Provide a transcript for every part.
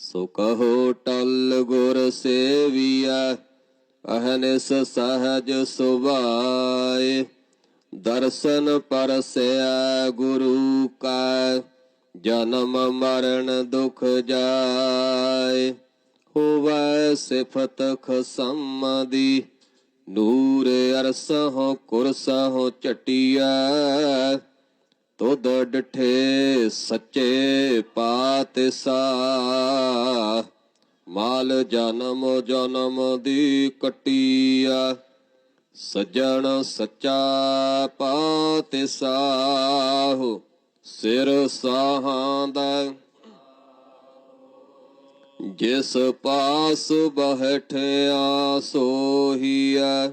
ਸੋ ਕਹੋ ਟਲ ਗੁਰ ਸੇਵੀਆ ਅਹਨਿਸ ਸਹਜ ਸੁਭਾਏ। ਦਰਸ਼ਨ ਪਰਸਿਆ ਗੁਰੂ ਕਾ, ਜਨਮ ਮਰਨ ਦੁਖ ਜਾਏ। ਹੋਵੈ ਸਿਫਤ ਖਸਮ ਦੀ ਨੂਰ ਅਰਸਹੁ ਕੁਰਸਹੁ ਚਟਿਆ ਤੁਧ ਡਠੇ ਸੱਚੇ ਪਾਤਸ਼ਾਹ ਮਾਲ ਜਨਮ ਜਨਮ ਦੀ ਕਟਿਆ ਸਜਣ ਸੱਚਾ ਪਾਤਸ਼ਾਹ ਸਿਰ ਸਾਹਾਂ ਦਾ। ਜਿਸ ਪਾਸ ਬਹਿਠਿਆ ਸੋਹੀਆ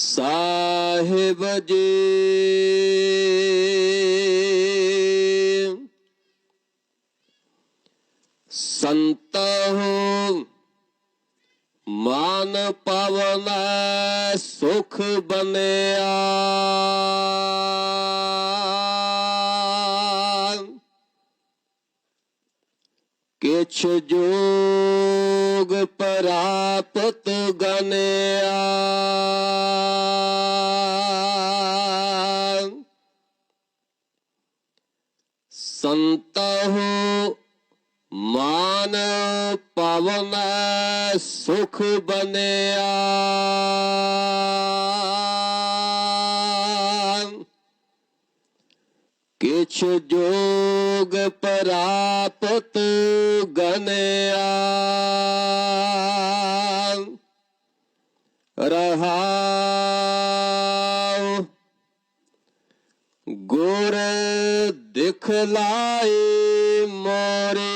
ਸਾਹਿਬ ਜੀ। ਸੰਤਹੁ ਮਨ ਪਵਨ ਸੁਖ ਬਨਿਆ ਕਿਛ ਜੋਗ ਪ੍ਰਾਪਤ ਗਨਿਆ ਸੰਤਹੁ ਮਾਨ ਪਵਨ ਸੁਖ ਬਨਿਆ ਕਿਛ ਜੋਗ ਪ੍ਰਾਪਤ ਗਨਿਆ ਰਹਾਉ ਗੁਰ ਦਿਖਲਾਏ ਮੋਰੇ।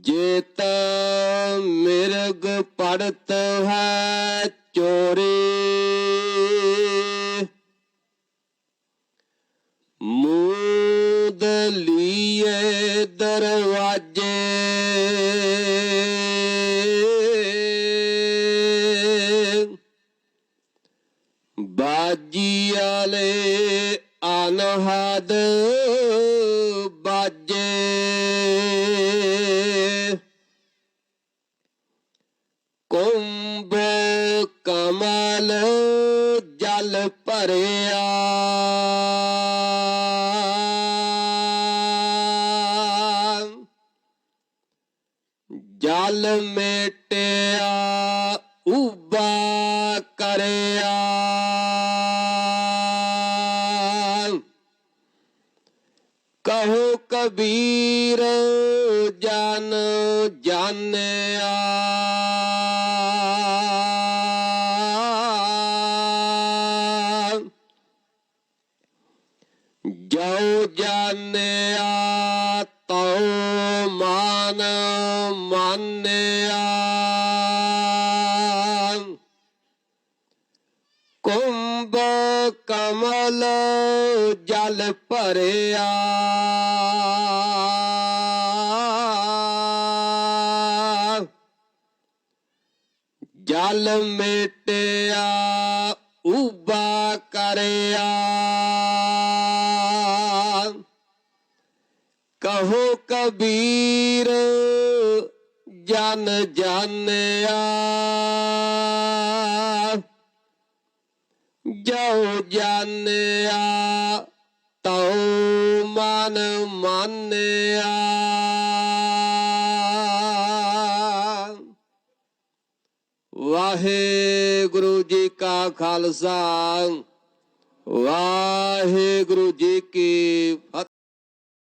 ਜੇਤ ਮਿਰਗ ਪੜਤ ਹੈ ਚੋਰੀ। ਬਾਜੀ ਅਨਹਦ ਬਾਜੇ। ਕੁੰਭ ਕਮਲ ਜਲ ਭਰਿਆ। ਜਲ ਮੇਟਿਆ ਉਬਾ ਕਰਿਆ। ਕਹੋ ਕਬੀਰ ਜਨ ਜਾਣਿਆ। ਜੋ ਜਾਣਿਆ ਤਉ ਮਾਨ ਮਾਨਿਆ। ਕਮਲ ਜਲ ਭਰਿਆ। ਜਲ ਮੇਟਿਆ ਉਬਾ ਕਰਿਆ। ਕਹੋ ਕਬੀਰ ਜਨ ਜਾਣਿਆ। ਜੋ ਜਾਣਿਆ ਤਉ ਮਨ ਮਾਨਿਆ। ਵਾਹਿਗੁਰੂ ਜੀ ਕਾ ਖਾਲਸਾ ਵਾਹਿਗੁਰੂ ਜੀ ਕੀ ਫਤਿਹ।